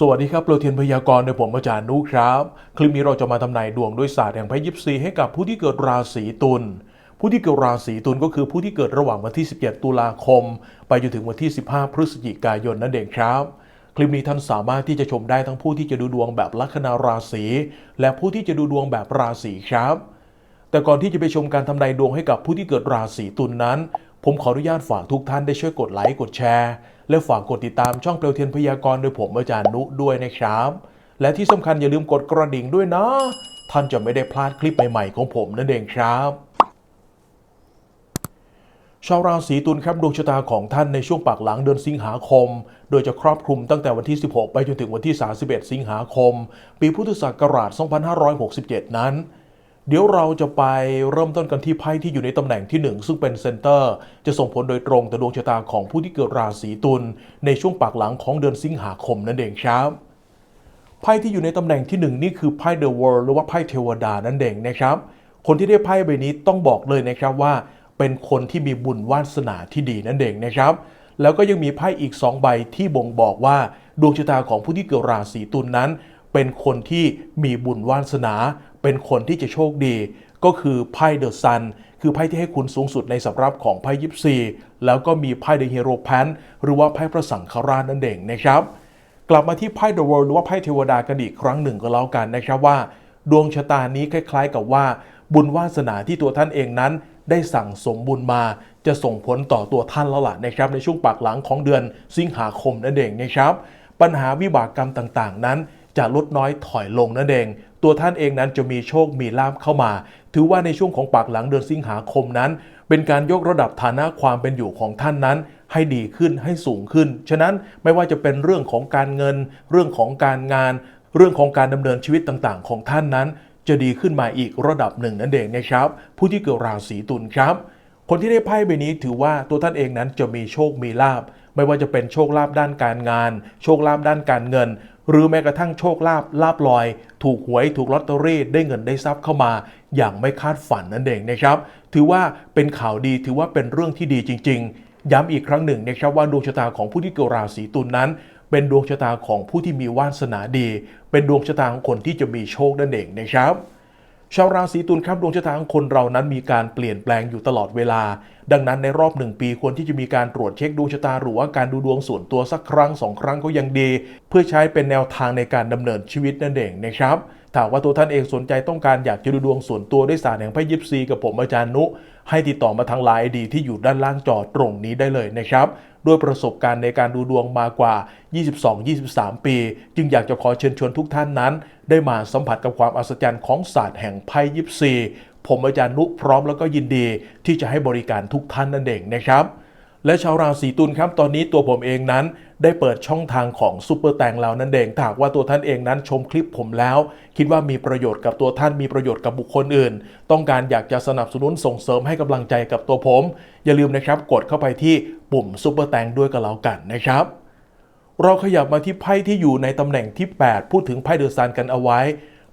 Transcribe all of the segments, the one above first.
สวัสดีครับโปรเทียนพยากรณ์โดยผมอาจารย์นุครับ คลิปนี้เราจะมาทำนายดวงด้วยศาสตร์แห่งไพ่ยิปซีให้กับผู้ที่เกิดราศีตุล ผู้ที่เกิดราศีตุลก็คือผู้ที่เกิดระหว่างวันที่ 17 ตุลาคม ไปจนถึงวันที่ 15 พฤศจิกายนนั่นเองครับ คลิปนี้ท่านสามารถที่จะชมได้ทั้งผู้ที่จะดูดวงแบบลัคนาราศีและผู้ที่จะดูดวงแบบราศีครับ แต่ก่อนที่จะไปชมการทำนายดวงให้กับผู้ที่เกิดราศีตุลนนั้น ผมขออนุญาตฝากทุกท่านได้ช่วยกดไลค์กดแชร์ และฝากกดติดตามช่องเปลวเทียนพยากรณ์โดยผมอาจารย์นุด้วยนะครับ และที่สำคัญอย่าลืมกดกระดิ่งด้วยนะ ท่านจะไม่ได้พลาดคลิปใหม่ๆของผมนั่นเองครับชาวราศีตุลครับดวงชะตาของท่านในช่วงปากหลังเดือนสิงหาคม โดยจะครอบคลุมตั้งแต่วันที่ 16 ไปจนถึงวันที่ 31 สิงหาคม ปีพุทธศักราช 2567 นั้น เดี๋ยวเราจะไปเริ่มต้นกันที่ไพ่ที่อยู่ในตำแหน่งที่ 1 ซึ่งเป็นเซนเตอร์ จะส่งผลโดยตรงต่อดวงชะตาของผู้ที่เกิดราศีตุลในช่วงปากหลังของเดือนสิงหาคมนั่นเองครับไพ่ที่อยู่ในตำแหน่งที่หนึ่งนี่คือไพ่ The World หรือว่าไพ่เทวดานั่นเองนะครับ คนที่ได้ไพ่ใบนี้ต้องบอกเลยนะครับว่า เป็นคนที่มีบุญวาสนาที่ดีนั่นเองนะครับ แล้วก็ยังมีไพ่อีก 2 ใบที่บ่งบอกว่าดวงชะตาของผู้ที่เกิดราศีตุลนนั้นเป็นคนที่มีบุญวาสนา เป็นคนที่จะโชคดี ก็คือไพ่เดอะซันคือไพ่ที่ให้คุณสูงสุดในสำรับของไพ่ยิปซีแล้วก็มีไพ่เดอะฮีโร่แพนหรือว่าไพ่พระสังฆราชนั่นเองนะครับ กลับมาที่ไพ่ The World หรือว่าไพ่เทวดากันอีกครั้งหนึ่งก็แล้วกันนะครับว่า ดวงชะตานี้คล้ายๆ กับว่า บุญวาสนาที่ตัวท่านเองนั้น ได้สั่งสมบุญมา จะส่งผลต่อตัวท่านแล้วล่ะนะครับ ในช่วงปากหลังของเดือนสิงหาคมนั่นเองนะครับ ปัญหาวิบากกรรมต่างๆ นั้นจะลดน้อยถอยลงนั่นเอง ตัวท่านเองนั้นจะมีโชคมีลาภเข้ามา ถือว่าในช่วงของปากหลังเดือนสิงหาคมนั้น เป็นการยกระดับฐานะความเป็นอยู่ของท่านนั้น ให้ดีขึ้นให้สูงขึ้น ฉะนั้นไม่ว่าจะเป็นเรื่องของการเงิน เรื่องของการงาน เรื่องของการดำเนินชีวิตต่างๆ ของท่านนั้น จะดีขึ้นมาอีกระดับหนึ่งนั่นเองนะครับ ผู้ที่เกิดราศีตุลครับ คนที่ได้ไพ่ใบนี้ถือว่าตัวท่านเองนั้นจะมีโชคมีลาบไม่ว่าจะเป็นโชคลาภด้านการงาน โชคลาภด้านการเงิน หรือแม้กระทั่งโชคลาภลาบลอย ถูกหวยถูกลอตเตอรี่ได้เงินได้ทรัพย์เข้ามา อย่างไม่คาดฝันนั่นเองนะครับ ถือว่าเป็นข่าวดีถือว่าเป็นเรื่องที่ดีจริง ๆ ย้ำอีกครั้งหนึ่งนะครับว่าดวงชะตาของผู้ที่เกิดราศีตุลนนั้น เป็นดวงชะตาของผู้ที่มีวาสนาดี เป็นดวงชะตาของคนที่จะมีโชคนั่นเองนะครับ ชาวราศีตุลครับดวงชะตาของคนเรานั้นมีการเปลี่ยนแปลงอยู่ตลอดเวลา ดังนั้นในรอบหนึ่งปีควรที่จะมีการตรวจเช็คดวงชะตาหรือว่าการดูดวงส่วนตัวสักครั้งสองครั้งก็ยังดี เพื่อใช้เป็นแนวทางในการดำเนินชีวิตนั่นเองนะครับถ้าว่าตัวท่านเองสนใจต้องการอยากจะดูดวงส่วนตัวด้วยศาสตร์แห่งไพ่ยิปซีกับผมอาจารย์นุ ให้ติดต่อมาทางไลน์ดีที่อยู่ด้านล่างจอตรงนี้ได้เลยนะครับด้วยประสบการณ์ในการดูดวงมากว่า 22-23 ปี จึงอยากจะขอเชิญชวนทุกท่านนั้น ได้มาสัมผัสกับความอัศจรรย์ของศาสตร์แห่งไพ่ยิปซีผมอาจารย์นุพร้อมแล้วก็ยินดีที่จะให้บริการทุกท่านนั่นเองนะครับ และชาวราศีตุลครับตอนนี้ตัวผมเองนั้น ได้เปิดช่องทางของซูเปอร์แตงเรานั่นเองถากว่าตัวท่านเองนั้นชมคลิปผมแล้ว คิดว่ามีประโยชน์กับตัวท่านมีประโยชน์กับบุคคลอื่น ต้องการอยากจะสนับสนุนส่งเสริมให้กำลังใจกับตัวผม อย่าลืมนะครับกดเข้าไปที่ปุ่มซูเปอร์แตงด้วยกันแล้วกันนะครับเราขยับมาที่ไพ่ที่อยู่ในตำแหน่งที่ 8 พูดถึงไพ่เดอะซันกันเอาไว้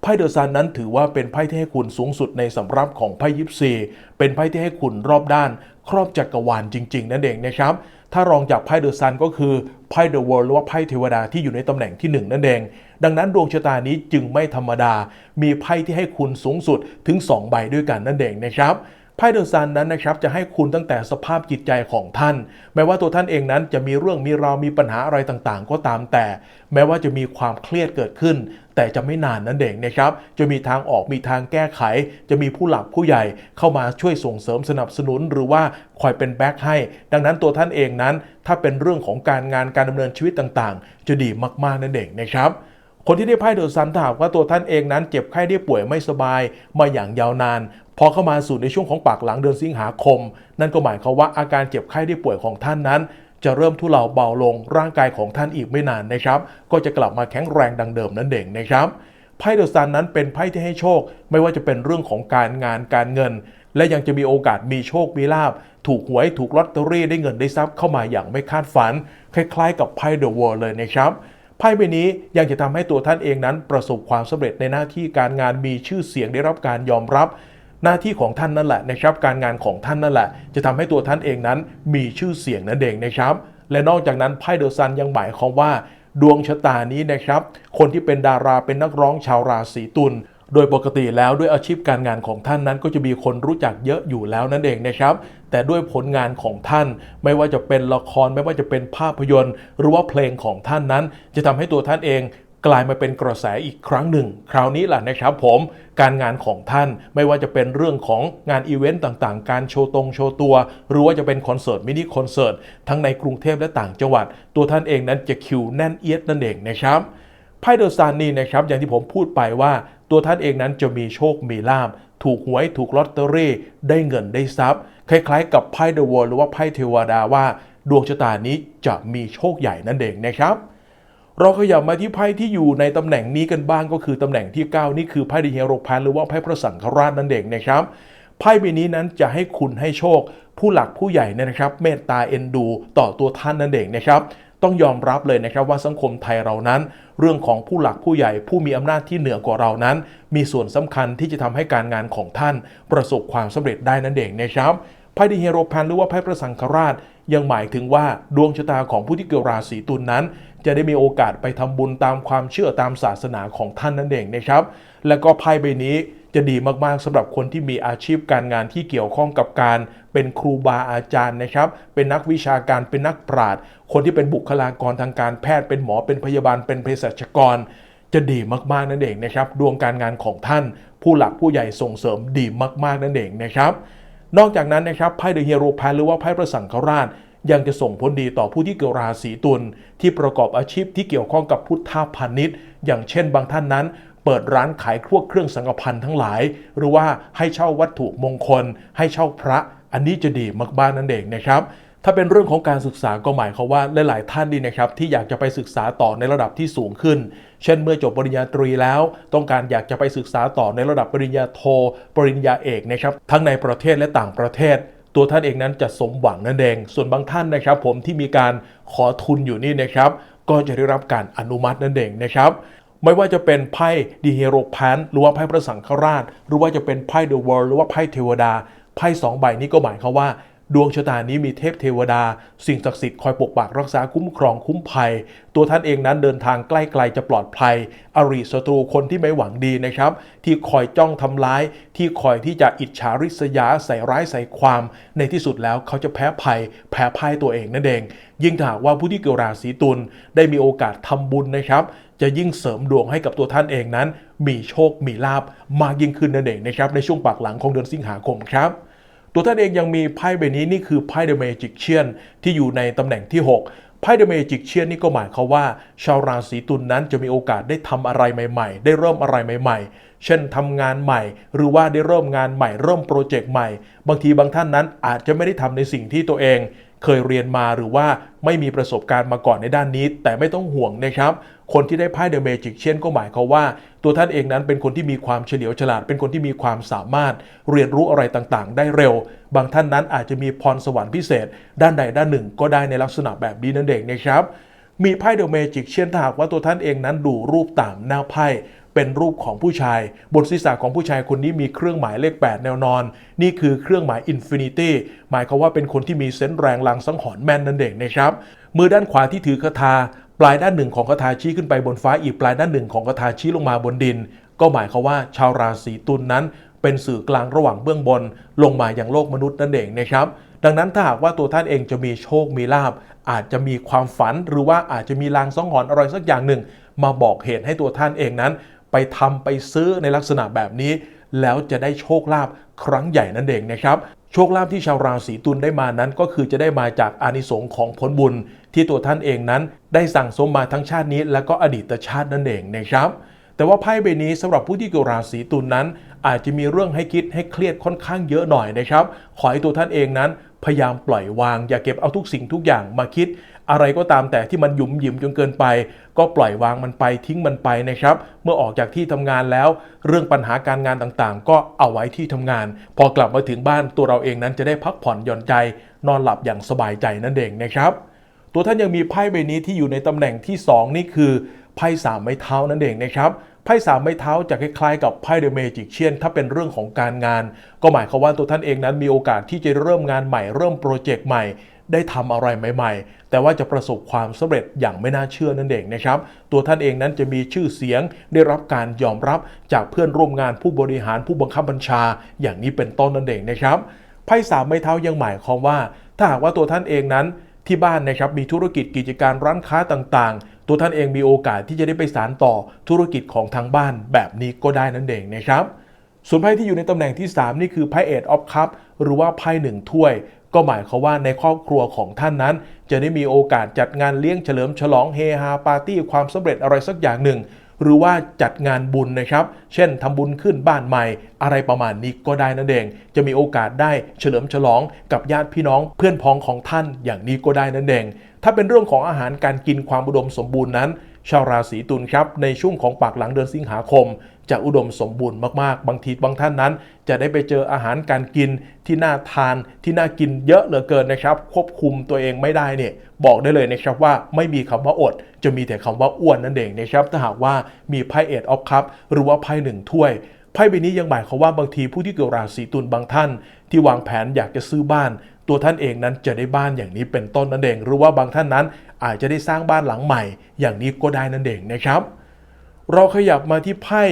ไพ่เดอะซันนั้นถือว่าเป็นไพ่ที่ให้คุณสูงสุดในสำรับของไพ่ยิปซีเป็นไพ่ที่ให้คุณรอบด้าน ครอบจักรวาลจริง ๆ นั่นเองนะครับ ถ้ารองจากไพ่เดอะซันก็คือไพ่เดอะเวิลด์หรือว่าไพ่เทวดาที่อยู่ในตำแหน่งที่ 1 นั่นเอง ดังนั้นดวงชะตานี้จึงไม่ธรรมดา มีไพ่ที่ให้คุณสูงสุดถึง 2 ใบด้วยกันนั่นเองนะครับไพ่เดอะซันนั้นนะครับจะให้คุณตั้งแต่สภาพจิตใจของท่าน แม้ว่าตัวท่านเองนั้นจะมีเรื่องมีราวมีปัญหาอะไรต่างๆ ก็ตามแต่ แม้ว่าจะมีความเครียดเกิดขึ้น แต่จะไม่นานนั่นเองนะครับ จะมีทางออกมีทางแก้ไข จะมีผู้หลักผู้ใหญ่เข้ามาช่วยส่งเสริมสนับสนุน หรือว่าคอยเป็นแบ็คให้ ดังนั้นตัวท่านเองนั้น ถ้าเป็นเรื่องของการงานการดำเนินชีวิตต่างๆ จะดีมากๆนั่นเองนะครับคนที่ได้ไพ่เดอะซันถาหากว่าตัวท่านเองนั้นเจ็บไข้ได้ป่วยไม่สบายมาอย่างยาวนาน พอเข้ามาสู่ในช่วงของปากหลังเดือนสิงหาคม นั่นก็หมายความว่าอาการเจ็บไข้ได้ป่วยของท่านนั้น จะเริ่มทุเลาเบาลงร่างกายของท่านอีกไม่นานนะครับ ก็จะกลับมาแข็งแรงดังเดิมนั่นเองนะครับไพ่เดอะซันนั้นเป็นไพ่ที่ให้โชค ไม่ว่าจะเป็นเรื่องของการงานการเงิน และยังจะมีโอกาสมีโชคมีลาบ ถูกหวยถูกลอตเตอรี่ได้เงินได้ทรัพย์เข้ามาอย่างไม่คาดฝัน คล้ายๆ กับไพ่เดอะวอลเลยนะครับไพ่ใบนี้ยังจะทำให้ตัวท่านเองนั้นประสบความสำเร็จในหน้าที่การงานมีชื่อเสียงได้รับการยอมรับ หน้าที่ของท่านนั่นแหละนะครับการงานของท่านนั่นแหละ จะทำให้ตัวท่านเองนั้นมีชื่อเสียงนั่นเองนะครับ และนอกจากนั้นไพ่เดอะซันยังหมายความว่า ดวงชะตานี้นะครับ คนที่เป็นดาราเป็นนักร้องชาวราศีตุลโดยปกติแล้วด้วยอาชีพการงานของท่านนั้นก็จะมีคนรู้จักเยอะอยู่แล้วนั่นเองนะครับ แต่ด้วยผลงานของท่าน ไม่ว่าจะเป็นละครไม่ว่าจะเป็นภาพยนตร์ หรือว่าเพลงของท่านนั้น จะทำให้ตัวท่านเอง กลายมาเป็นกระแสอีกครั้งหนึ่ง คราวนี้แหละนะครับผมการงานของท่านไม่ว่าจะเป็นเรื่องของงานอีเวนต์ต่างๆ การโชว์ตรงโชว์ตัว หรือว่าจะเป็นคอนเสิร์ตมินิคอนเสิร์ตทั้งในกรุงเทพและต่างจังหวัด ตัวท่านเองนั้นจะคิวแน่นเอียดนั่นเองนะครับไพ่เดอะซานนี่นะครับอย่างที่ผมพูดไปว่าตัวท่านเองนั้นจะมีโชคมีลาบถูกหวยถูกลอตเตอรี่ได้เงินได้ทรัพย์ คล้ายๆ กับไพ่เดอะวอลหรือว่าไพ่เทวดาว่า ดวงชะตานี้จะมีโชคใหญ่นั่นเองนะครับ เราขยับมาที่ไพ่ที่อยู่ในตำแหน่งนี้กันบ้างก็คือตำแหน่งที่ 9 นี่คือไพ่ดิเฮโรพานหรือว่าไพ่พระสังฆราชนั่นเองนะครับไพ่ใบนี้นั้นจะให้คุณให้โชค ผู้หลักผู้ใหญ่เนยนะครับ เมตตาเอ็นดู ต่อตัวท่านนั่นเองนะครับต้องยอมรับเลยนะครับว่าสังคมไทยเรานั้น เรื่องของผู้หลักผู้ใหญ่ผู้มีอำนาจที่เหนือกว่าเรานั้น มีส่วนสำคัญที่จะทำให้การงานของท่าน ประสบความสำเร็จได้นั่นเองนะครับไพ่ดิเฮโรพานหรือว่าไพ่พระสังฆราช ยังหมายถึงว่าดวงชะตาของผู้ที่เกิดราศีตุลนนั้น จะได้มีโอกาสไปทำบุญตามความเชื่อตามศาสนาของท่านนั่นเองนะครับ แล้วก็ไพ่ใบนี้จะดีมากๆสำหรับคนที่มีอาชีพการงานที่เกี่ยวข้องกับการ เป็นครูบาอาจารย์นะครับ เป็นนักวิชาการเป็นนักปราชญ์คนที่เป็นบุคลากรทางการแพทย์เป็นหมอเป็นพยาบาลเป็นเภสัชกร จะดีมากๆนั่นเองนะครับ ดวงการงานของท่าน ผู้หลักผู้ใหญ่ส่งเสริมดีมาก ๆนั่นเองนะครับ นอกจากนั้นนะครับไพ่เดอะฮีโร่แพนหรือว่าไพ่ประสังคราช ยังจะส่งผลดีต่อผู้ที่เกิดราศีตุลที่ประกอบอาชีพที่เกี่ยวข้องกับพุทธพาณิชย์ อย่างเช่นบางท่านนั้น เปิดร้านขายพวกเครื่องสังฆพันธ์ทั้งหลาย หรือว่าให้เช่าวัตถุมงคล ให้เช่าพระ อันนี้จะดีมากๆนั่นเองนะครับ ถ้าเป็นเรื่องของการศึกษาก็หมายความว่าหลาย ๆ ท่านดีนะครับที่อยากจะไปศึกษาต่อในระดับที่สูงขึ้น เช่นเมื่อจบปริญญาตรีแล้ว ต้องการอยากจะไปศึกษาต่อในระดับปริญญาโท ปริญญาเอกนะครับทั้งในประเทศและต่างประเทศ ตัวท่านเองนั้นจะสมหวังนั่นเอง ส่วนบางท่านนะครับ ผมที่มีการขอทุนอยู่นี่นะครับ ก็จะได้รับการอนุมัตินั่นเองนะครับไม่ว่าจะเป็นไพ่ดีเฮโรแพนหรือว่าไพ่พระสังฆราช หรือว่าจะเป็นไพ่เดอะเวอลด์หรือว่าไพ่เทวดาไพ่สองใบนี้ก็หมายความว่า ดวงชะตานี้มีเทพเทวดา สิ่งศักดิ์สิทธิ์คอยปกปักรักษาคุ้มครองคุ้มภัย ตัวท่านเองนั้นเดินทางใกล้ไกลจะปลอดภัย อริศัตรูคนที่ไม่หวังดีนะครับ ที่คอยจ้องทำร้าย ที่คอยที่จะอิจฉาริษยาใส่ร้ายใส่ความ ในที่สุดแล้วเขาจะแพ้ภัย แพ้พ่ายตัวเองนั่นเอง ยิ่งถ้าว่าผู้ที่เกิดราศีตุลได้มีโอกาสทำบุญนะครับจะยิ่งเสริมดวงให้กับตัวท่านเองนั้น มีโชค มีลาบมากยิ่งขึ้นนั่นเองนะครับในช่วงปากหลังของเดือนสิงหาคมครับ ตัวท่านเองยังมีไพ่ใบนี้นี่คือไพ่เดอะเมจิกเชียนที่อยู่ในตำแหน่งที่ 6 ไพ่เดอะเมจิกเชียนนี่ก็หมายความว่า ชาวราศีตุลนนั้นจะมีโอกาสได้ทำอะไรใหม่ๆ ได้เริ่มอะไรใหม่ๆ เช่นทำงานใหม่ หรือว่าได้เริ่มงานใหม่ เริ่มโปรเจกต์ใหม่ บางทีบางท่านนั้นอาจจะไม่ได้ทำในสิ่งที่ตัวเอง เคยเรียนมาหรือว่าไม่มีประสบการณ์มาก่อนในด้านนี้ แต่ไม่ต้องห่วงนะครับ คนที่ได้ไพ่เดอะเมจิกเช่นก็หมายความว่า ตัวท่านเองนั้นเป็นคนที่มีความเฉลียวฉลาด เป็นคนที่มีความสามารถ เรียนรู้อะไรต่างๆ ได้เร็ว บางท่านนั้นอาจจะมีพรสวรรค์พิเศษ ด้านใดด้านหนึ่งก็ได้ในลักษณะแบบนี้นั่นเองนะครับมีไพ่เดอะเมจิกเช่นถ้าหากว่าตัวท่านเองนั้นดูรูปตามหน้าไพ่ เป็นรูปของผู้ชาย บนศีรษะของผู้ชายคนนี้มีเครื่องหมายเลข 8 แนวนอน นี่คือเครื่องหมายอินฟินิตี้หมายความว่าเป็นคนที่มีเซนส์แรงลังสังหรณ์แม่นนั่นเองนะครับมือด้านขวาที่ถือคาถาปลายด้านหนึ่งของคาถาชี้ขึ้นไปบนฟ้าอีกปลายด้านหนึ่งของคาถาชี้ลงมาบนดิน ก็หมายความว่าชาวราศีตุลนนั้น เป็นสื่อกลางระหว่างเบื้องบน ลงมาอย่างโลกมนุษย์นั่นเองนะครับดังนั้นถ้าหากว่าตัวท่านเองจะมีโชคมีลาบ อาจจะมีความฝันหรือว่าอาจจะมีลางสังหรณ์อะไรสักอย่างหนึ่ง มาบอกเหตุให้ตัวท่านเองนั้น ไปทำไปซื้อในลักษณะแบบนี้ แล้วจะได้โชคลาภครั้งใหญ่นั่นเองนะครับโชคลาภที่ชาวราศีตุลได้มานั้น ก็คือจะได้มาจากอานิสงส์ของผลบุญ ที่ตัวท่านเองนั้น ได้สั่งสมมาทั้งชาตินี้ และก็อดีตชาตินั่นเองนะครับ แต่ว่าไพ่ใบนี้สำหรับผู้ที่เกิดราศีตุลนนั้น อาจจะมีเรื่องให้คิดให้เครียดค่อนข้างเยอะหน่อยนะครับ ขอให้ตัวท่านเองนั้น พยายามปล่อยวาง อย่าเก็บเอาทุกสิ่งทุกอย่างมาคิด อะไรก็ตามแต่ที่มันหยุมหยิมจนเกินไป ก็ปล่อยวางมันไปทิ้งมันไปนะครับ เมื่อออกจากที่ทำงานแล้ว เรื่องปัญหาการงานต่างๆ ก็เอาไว้ที่ทำงาน พอกลับมาถึงบ้านตัวเราเองนั้นจะได้พักผ่อนหย่อนใจ นอนหลับอย่างสบายใจนั่นเองนะครับ ตัวท่านยังมีไพ่ใบนี้ที่อยู่ในตำแหน่งที่ 2 นี่คือไพ่สามไม้เท้านั่นเองนะครับไพ่สามไม้เท้าจะคล้ายๆกับไพ่เดอะเมจิกเชียนถ้าเป็นเรื่องของการงาน ก็หมายความว่าตัวท่านเองนั้นมีโอกาสที่จะเริ่มงานใหม่เริ่มโปรเจกต์ใหม่ ได้ทำอะไรใหม่ ๆ แต่ว่าจะประสบความสำเร็จอย่างไม่น่าเชื่อนั่นเองนะครับ ตัวท่านเองนั้นจะมีชื่อเสียงได้รับการยอมรับจากเพื่อนร่วมงานผู้บริหารผู้บังคับบัญชา อย่างนี้เป็นต้นนั่นเองนะครับไพ่สามไม้เท้ายังหมายความว่า ถ้าหากว่าตัวท่านเองนั้นที่บ้านนะครับมีธุรกิจกิจการร้านค้าต่างๆ ตัวท่านเองมีโอกาสที่จะได้ไปสานต่อธุรกิจของทางบ้านแบบนี้ก็ได้นั่นเองนะครับส่วนไพ่ที่อยู่ในตำแหน่งที่ 3 นี่คือไพ่เอ็ดออฟคัพหรือว่าไพ่หนึ่งถ้วย ก็หมายความว่าในครอบครัวของท่านนั้น จะได้มีโอกาสจัดงานเลี้ยงเฉลิมฉลองเฮฮาปาร์ตี้ความสำเร็จอะไรสักอย่างหนึ่ง หรือว่าจัดงานบุญนะครับ เช่นทำบุญขึ้นบ้านใหม่ อะไรประมาณนี้ก็ได้นั่นเอง จะมีโอกาสได้เฉลิมฉลองกับญาติพี่น้องเพื่อนพ้องของท่านอย่างนี้ก็ได้นั่นเอง ถ้าเป็นเรื่องของอาหารการกินความอุดมสมบูรณ์นั้น ชาวราศีตุลครับในช่วงของปากหลังเดือนสิงหาคม จะอุดมสมบูรณ์มากๆ บางทีบางท่านนั้น จะได้ไปเจออาหารการกินที่น่าทานที่น่ากินเยอะเหลือเกินนะครับ ควบคุมตัวเองไม่ได้เนี่ยบอกได้เลยนะครับว่าไม่มีคำว่าอด จะมีแต่คำว่าอ้วนนั่นเองนะครับถ้าหากว่ามีไพ่เอ็ดออฟคัพหรือว่าไพ่หนึ่งถ้วยไพ่ใบนี้ยังหมายความว่าบางทีผู้ที่เกิดราศีตุลบางท่าน ที่วางแผนอยากจะซื้อบ้าน ตัวท่านเองนั้นจะได้บ้านอย่างนี้เป็นต้นนั่นเอง หรือว่าบางท่านนั้นอาจจะได้สร้างบ้านหลังใหม่ อย่างนี้ก็ได้นั่นเองนะครับ เราขยับมาที่ไพ่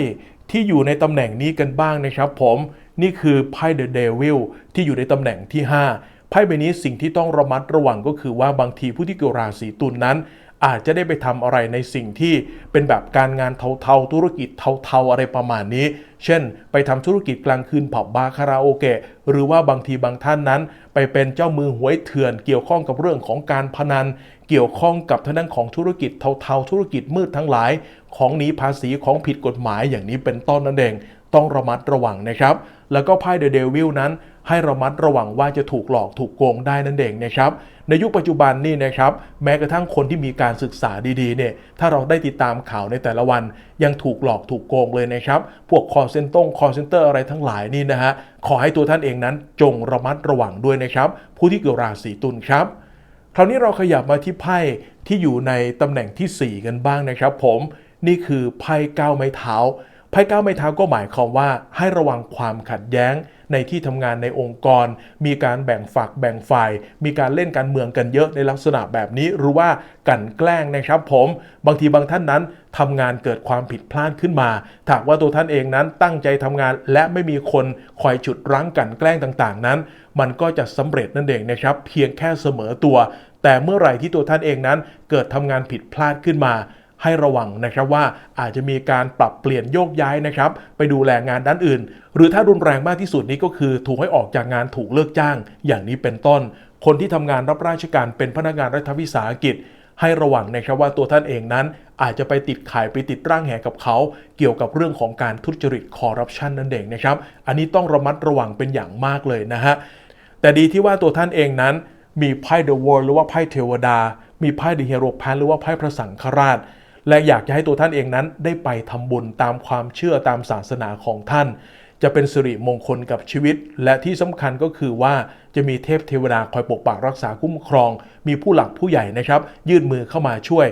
ที่อยู่ในตำแหน่งนี้กันบ้างนะครับ ผมนี่คือไพ่เดอะเดวิลที่อยู่ในตำแหน่งที่ 5ไพ่ใบนี้สิ่งที่ต้องระมัดระวังก็คือว่าบางทีผู้ที่เกิดราศีตุลนนั้น อาจจะได้ไปทำอะไรในสิ่งที่เป็นแบบการงานเทาๆ ธุรกิจเทาๆ อะไรประมาณนี้ เช่น ไปทำธุรกิจกลางคืนผับบาร์คาราโอเกะหรือว่าบางทีบางท่านนั้น ไปเป็นเจ้ามือหวยเถื่อน เกี่ยวข้องกับเรื่องของการพนัน เกี่ยวข้องกับทางด้านของธุรกิจเทาๆ ธุรกิจมืดทั้งหลาย ของหนีภาษีของผิดกฎหมายอย่างนี้เป็นต้นนั่นเองต้องระมัดระวังนะครับ แล้วก็ไพ่เดอะเดวิลนั้นให้ระมัดระวังว่าจะถูกหลอกถูกโกงได้นั่นเองนะครับ ในยุคปัจจุบันนี่นะครับแม้กระทั่งคนที่มีการศึกษาดีๆเนี่ยถ้าเราได้ติดตามข่าวในแต่ละวัน ยังถูกหลอกถูกโกงเลยนะครับ พวกคอร์เซนตงคอร์เซนเตอร์อะไรทั้งหลายนี่นะฮะขอให้ตัวท่านเองนั้นจงระมัดระวังด้วยนะครับ ผู้ที่เกิดราศีตุลครับ คราวนี้เราขยับมาที่ไพ่ที่อยู่ในตำแหน่งที่ 4 กันบ้างนะครับ ผมนี่คือไพ่ก้าวไม้เท้าไพ่ก้าวไม้เท้าก็หมายความว่าให้ระวังความขัดแย้ง ในที่ทำงานในองค์กร มีการแบ่งฝักแบ่งฝ่าย มีการเล่นการเมืองกันเยอะในลักษณะแบบนี้หรือว่ากันแกล้งนะครับผมบางทีบางท่านนั้นทำงานเกิดความผิดพลาดขึ้นมาถ้ากว่าตัวท่านเองนั้นตั้งใจทำงาน และไม่มีคนคอยฉุดรั้งกันแกล้งต่างๆ นั้น มันก็จะสำเร็จนั่นเองนะครับ เพียงแค่เสมอตัว แต่เมื่อไหร่ที่ตัวท่านเองนั้นเกิดทำงานผิดพลาดขึ้นมา ให้ระวังนะครับว่าอาจจะมีการปรับเปลี่ยนโยกย้ายนะครับ ไปดูแลงานด้านอื่น หรือถ้ารุนแรงมากที่สุดนี้ก็คือถูกให้ออกจากงานถูกเลิกจ้าง อย่างนี้เป็นต้น คนที่ทำงานรับราชการเป็นพนักงานรัฐวิสาหกิจให้ระวังนะครับว่าตัวท่านเองนั้นอาจจะไปติดข่ายไปติดร่างแหกับเขา เกี่ยวกับเรื่องของการทุจริตคอร์รัปชันนั่นเองนะครับ อันนี้ต้องระมัดระวังเป็นอย่างมากเลยนะฮะ แต่ดีที่ว่าตัวท่านเองนั้น มีไพ่ The World หรือว่าไพ่เทวดา มีไพ่ The Hero Pan หรือว่าไพ่พระสังฆราช และอยากจะให้ตัวท่านเองนั้นได้ไปทำบุญตามความเชื่อตามศาสนาของท่าน จะเป็นสิริมงคลกับชีวิต และที่สำคัญก็คือว่าจะมีเทพเทวดาคอยปกปักรักษาคุ้มครอง มีผู้หลักผู้ใหญ่นะครับ ยื่นมือเข้ามาช่วย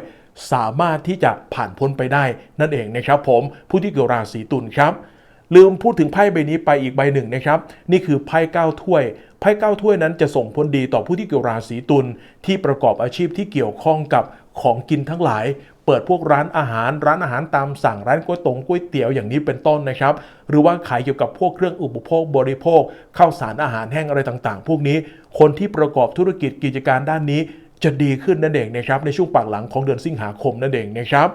สามารถที่จะผ่านพ้นไปได้นั่นเองนะครับผมผู้ที่เกิดราศีตุลครับลืมพูดถึงไพ่ใบนี้ไปอีกใบหนึ่งนะครับ นี่คือไพ่เก้าถ้วยไพ่เก้าถ้วยนั้นจะส่งผลดีต่อผู้ที่เกี่ยวราศีตุลที่ประกอบอาชีพที่เกี่ยวข้องกับ ของกินทั้งหลาย เปิดพวกร้านอาหาร ร้านอาหารตามสั่งร้านก๋วยตงก๋วยเตี๋ยวอย่างนี้เป็นต้นนะครับ หรือว่าขายเกี่ยวกับพวกเครื่องอุปโภคบริโภคข้าวสารอาหารแห้งอะไรต่างๆ พวกนี้คนที่ประกอบธุรกิจกิจการด้านนี้ จะดีขึ้นนั่นเองนะครับในช่วงปากหลังของเดือนสิงหาคมนั่นเองนะครับ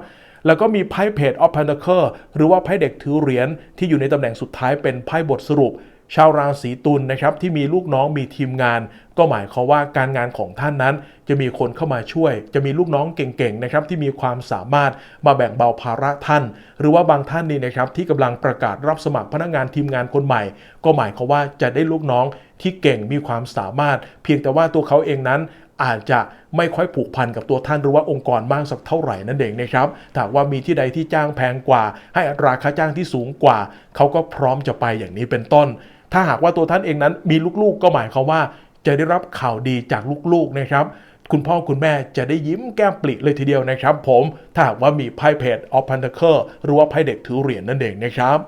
แล้วก็มีไพ่เพจออฟพันเดอร์หรือว่าไพ่เด็กถือเหรียญที่อยู่ในตำแหน่งสุดท้ายเป็นไพ่บทสรุป ชาวราศีตุลนะครับที่มีลูกน้องมีทีมงาน ก็หมายความว่าการงานของท่านนั้น จะมีคนเข้ามาช่วย จะมีลูกน้องเก่งๆนะครับที่มีความสามารถมาแบ่งเบาภาระท่าน หรือว่าบางท่านนี่นะครับที่กำลังประกาศรับสมัครพนักงานทีมงานคนใหม่ ก็หมายความว่าจะได้ลูกน้องที่เก่งมีความสามารถ เพียงแต่ว่าตัวเขาเองนั้น อาจจะไม่ค่อยผูกพันกับตัวท่านหรือว่าองค์กรมากสักเท่าไหร่นั่นเองนะครับถ้าว่ามีที่ใดที่จ้างแพงกว่า ให้อัตราค่าจ้างที่สูงกว่า เขาก็พร้อมจะไปอย่างนี้เป็นต้น ถ้าหากว่าตัวท่านเองนั้นมีลูกๆ ก็หมายความว่า จะได้รับข่าวดีจากลูกๆนะครับคุณพ่อคุณแม่จะได้ยิ้มแก้มปลิเลยทีเดียวนะครับ ผมถ้าหากว่ามีไพ่เพจออฟพันเ e อร์หรือว่าไพ่เด็กถือเหรียญนั่นเองนะครับ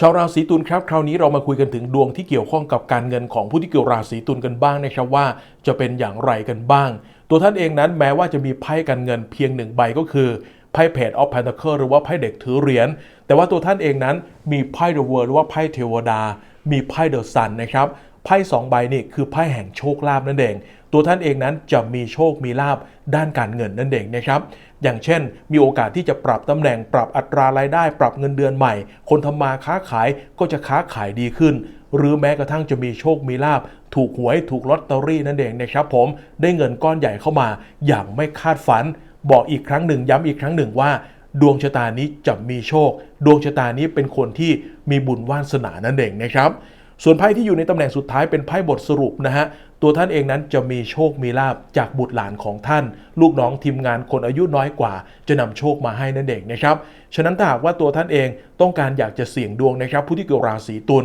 ชาวราศีตุลครับคราวนี้เรามาคุยกันถึงดวงที่เกี่ยวข้องกับการเงินของผู้ที่เกี่ยวราศีตุลกันบ้างนะครับว่า จะเป็นอย่างไรกันบ้าง ตัวท่านเองนั้นแม้ว่าจะมีไพ่การเงินเพียงหนึ่งใบก็คือไพ่เพจออฟ p พน t เ c ิหรือว่าไพ่เด็กถือเหรียญแต่ว่าตัวท่านเองนั้นมีไพ่เดอะเวิร์หรือว่าไพ่เทวดา มีไพ่เดอะซันนะครับไพ่สองใบนี่คือไพ่แห่งโชคลาภนั่นเองตัวท่านเองนั้นจะมีโชคมีลาภด้านการเงินนั่นเองนะครับ อย่างเช่น มีโอกาสที่จะปรับตำแหน่งปรับอัตรารายได้ ปรับเงินเดือนใหม่ คนทำมาค้าขายก็จะค้าขายดีขึ้น หรือแม้กระทั่งจะมีโชคมีลาบถูกหวยถูกลอตเตอรี่นั่นเองนะครับผมได้เงินก้อนใหญ่เข้ามาอย่างไม่คาดฝัน บอกอีกครั้งหนึ่งย้ำอีกครั้งหนึ่งว่าดวงชะตานี้จะมีโชค ดวงชะตานี้เป็นคนที่มีบุญวาสนานั่นเองนะครับ ส่วนไพ่ที่อยู่ในตำแหน่งสุดท้ายเป็นไพ่บทสรุปนะฮะ ตัวท่านเองนั้นจะมีโชคมีลาบจากบุตรหลานของท่าน ลูกน้องทีมงานคนอายุน้อยกว่า จะนำโชคมาให้นั่นเองนะครับฉะนั้นถ้าหากว่าตัวท่านเองต้องการอยากจะเสี่ยงดวงนะครับ ผู้ที่เกิดราศีตุล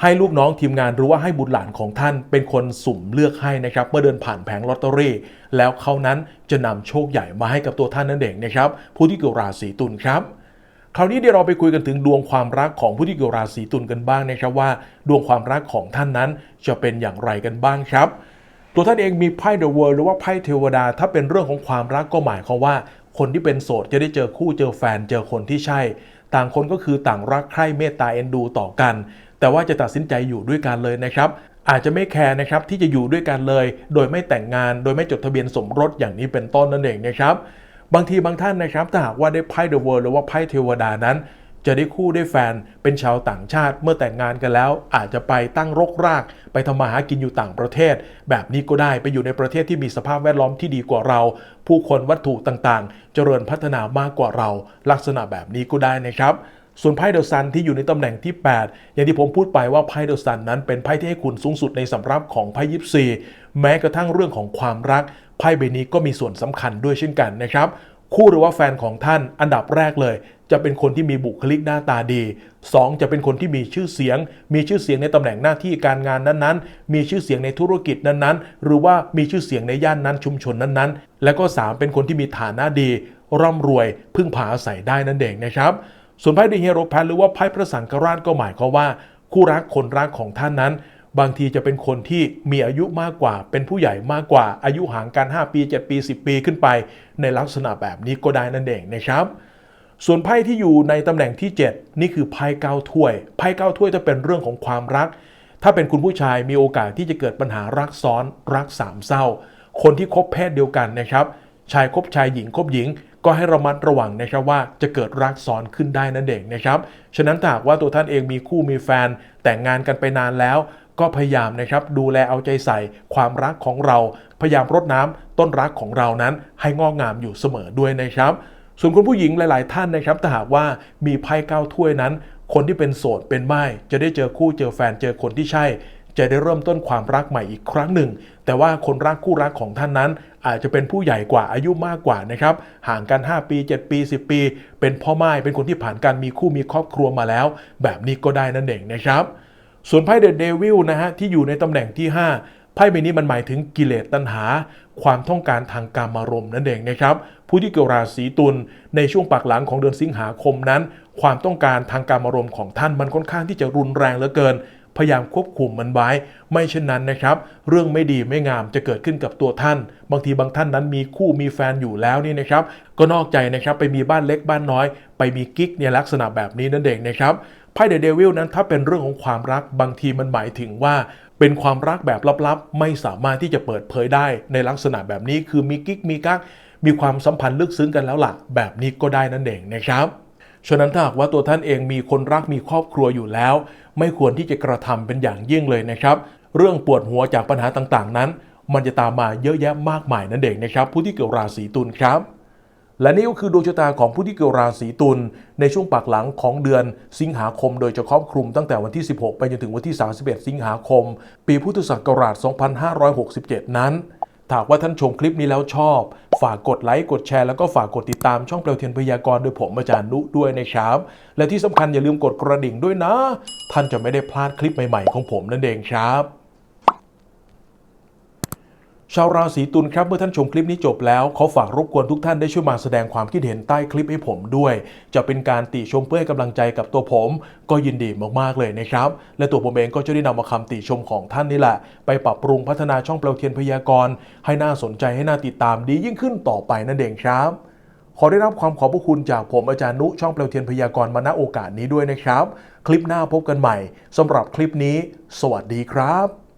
ให้ลูกน้องทีมงานรือว่าให้บุตรหลานของท่าน เป็นคนสุ่มเลือกให้นะครับ เมื่อเดินผ่านแผงลอตเตอรี่ แล้วเขานั้นจะนำโชคใหญ่มาให้กับตัวท่านนั่นเองนะครับ ผู้ที่เกิดราศีตุลครับ คราวนี้เดี๋ยวเราไปคุยกันถึงดวงความรักของผู้ที่เกิดราศีตุลกันบ้างนะครับว่า ดวงความรักของท่านนั้นจะเป็นอย่างไรกันบ้างครับ ตัวท่านเองมีไพ่เดอะเวิร์หรือว่าไพ่เทวดา ถ้าเป็นเรื่องของความรักก็หมายความว่า คนที่เป็นโสดจะได้เจอคู่เจอแฟนเจอคนที่ใช่ ต่างคนก็คือต่างรักใคร่เมตตาเอ็นดูต่อกัน แต่ว่าจะตัดสินใจอยู่ด้วยกันเลยนะครับอาจจะไม่แคร์นะครับที่จะอยู่ด้วยกันเลย โดยไม่แต่งงาน โดยไม่จดทะเบียนสมรสอย่างนี้เป็นต้นนั่นเองนะครับ บางทีบางท่านนะครับถ้าหากว่าได้ไพ่เดอะเวิร์หรือว่าไพ่เทวดานั้น จะได้คู่ได้แฟนเป็นชาวต่างชาติ เมื่อแต่งงานกันแล้ว อาจจะไปตั้งรกราก ไปทำมาหากินอยู่ต่างประเทศ แบบนี้ก็ได้ไปอยู่ในประเทศที่มีสภาพแวดล้อมที่ดีกว่าเรา ผู้คนวัตถุต่างๆ เจริญพัฒนามากกว่าเรา ลักษณะแบบนี้ก็ได้นะครับส่วนไพ่เดอะซันที่อยู่ในตำแหน่งที่ 8 อย่างที่ผมพูดไปว่าไพ่เดอะซันนั้นเป็นไพ่ที่ให้คุณสูงสุดในสำรับของไพ่ยิปซี แม้กระทั่งเรื่องของความรักไพ่ใบนี้ก็มีส่วนสำคัญด้วยเช่นกันนะครับ คู่หรือว่าแฟนของท่านอันดับแรกเลย จะเป็นคนที่มีบุคลิกหน้าตาดี 2. จะเป็นคนที่มีชื่อเสียง มีชื่อเสียงในตำแหน่งหน้าที่การงานนั้นๆ มีชื่อเสียงในธุรกิจนั้นๆ หรือว่ามีชื่อเสียงในย่านนั้นชุมชนนั้นๆ และก็ 3 เป็นคนที่มีฐานะดี ร่ำรวย พึ่งพาอาศัยได้นั่นเองนะครับส่วนไพ่ดอะเฮโรแพนหรือว่าไพ่พระสังฆราชก็หมายความว่า คู่รักคนรักของท่านนั้น บางทีจะเป็นคนที่มีอายุมากกว่า เป็นผู้ใหญ่มากกว่า อายุห่างกัน 5 ปี 7 ปี 10 ปีขึ้นไป ในลักษณะแบบนี้ก็ได้นั่นเองนะครับ ส่วนไพ่ที่อยู่ในตำแหน่งที่ 7 นี่คือไพ่เก้าถ้วย ไพ่เก้าถ้วยจะเป็นเรื่องของความรัก ถ้าเป็นคุณผู้ชายมีโอกาสที่จะเกิดปัญหารักซ้อน รักสามเศร้า คนที่คบเพศเดียวกันนะครับ ชายคบชายหญิงคบหญิงก็ให้ระมัดระวังนะครับว่าจะเกิดรักซ้อนขึ้นได้นั่นเองนะครับ ฉะนั้นถ้าหากว่าตัวท่านเองมีคู่มีแฟนแต่งงานกันไปนานแล้ว ก็พยายามนะครับดูแลเอาใจใส่ความรักของเรา พยายามรดน้ำต้นรักของเรานั้นให้งอกงามอยู่เสมอด้วยนะครับ ส่วนคุณผู้หญิงหลาย ๆ ท่านนะครับถ้าหากว่ามีไพ่เก้าถ้วยนั้น คนที่เป็นโสดเป็นไม้จะได้เจอคู่เจอแฟนเจอคนที่ใช่ จะได้เริ่มต้นความรักใหม่อีกครั้งหนึ่ง แต่ว่าคนรักคู่รักของท่านนั้น อาจจะเป็นผู้ใหญ่กว่าอายุมากกว่านะครับห่างกัน 5 ปี 7 ปี 10 ปี เป็นพ่อไม้เป็นคนที่ผ่านการมีคู่มีครอบครัวมาแล้ว แบบนี้ก็ได้นั่นเองนะครับ ส่วนไพ่เดอะเดวิลนะฮะที่อยู่ในตำแหน่งที่ 5 ไพ่ใบนี้มันหมายถึงกิเลสตัณหา ความต้องการทางการมารมณ์นั่นเองนะครับ ผู้ที่เกิดราศีตุลในช่วงปากหลังของเดือนสิงหาคมนั้น ความต้องการทางการมารมณ์ของท่านมันค่อนข้างที่จะรุนแรงเหลือเกิน พยายามควบคุมมันไว้ ไม่เช่นนั้นนะครับ เรื่องไม่ดีไม่งามจะเกิดขึ้นกับตัวท่าน บางทีบางท่านนั้นมีคู่มีแฟนอยู่แล้วนี่นะครับ ก็นอกใจนะครับไปมีบ้านเล็กบ้านน้อย ไปมีกิ๊กเนี่ยลักษณะแบบนี้นั่นเองนะครับ พ่เดอะเดวิลนั้นถ้าเป็นเรื่องของความรักบางทีมันหมายถึงว่า เป็นความรักแบบลับๆ ไม่สามารถที่จะเปิดเผยได้ในลักษณะแบบนี้คือมีกิ๊กมีกักมีความสัมพันธ์ลึกซึ้งกันแล้วล่ะ แบบนี้ก็ได้นั่นเองนะครับฉะนั้นถ้าหากว่าตัวท่านเองมีคนรักมีครอบครัวอยู่แล้ว ไม่ควรที่จะกระทำเป็นอย่างยิ่งเลยนะครับ เรื่องปวดหัวจากปัญหาต่างๆ นั้น มันจะตามมาเยอะแยะมากมายนั่นเองนะครับ ผู้ที่เกิดราศีตุลครับ และนี่ก็คือดวงชะตาของผู้ที่เกิดราศีตุลในช่วงปากหลังของเดือนสิงหาคม โดยจะครอบคลุมตั้งแต่วันที่ 16 ไปจนถึงวันที่ 31 สิงหาคม ปีพุทธศักราช 2567 นั้นถ้าหากว่าท่านชมคลิปนี้แล้วชอบ ฝากกดไลค์กดแชร์แล้วก็ฝากกดติดตามช่องเปลวเทียนพยากรณ์โดยผมอาจารย์นุด้วยนะครับ และที่สำคัญอย่าลืมกดกระดิ่งด้วยนะ ท่านจะไม่ได้พลาดคลิปใหม่ๆของผมนั่นเองครับ ชาวราศีตุลครับเมื่อท่านชมคลิปนี้จบแล้วขอฝากรบกวนทุกท่านได้ช่วยมาแสดงความคิดเห็นใต้คลิปให้ผมด้วย จะเป็นการติชมเพื่อให้กำลังใจกับตัวผม ก็ยินดีมากๆเลยนะครับ และตัวผมเองก็จะได้นำมาคำติชมของท่านนี่แหละ ไปปรับปรุงพัฒนาช่องเปลวเทียนพยากรณ์ให้น่าสนใจให้น่าติดตามดียิ่งขึ้นต่อไปนั่นเองครับ ขอได้รับความขอบพระคุณจากผมอาจารย์นุช่องเปลวเทียนพยากรณ์มาณโอกาสนี้ด้วยนะครับ คลิปหน้าพบกันใหม่สำหรับคลิปนี้ สวัสดีครับ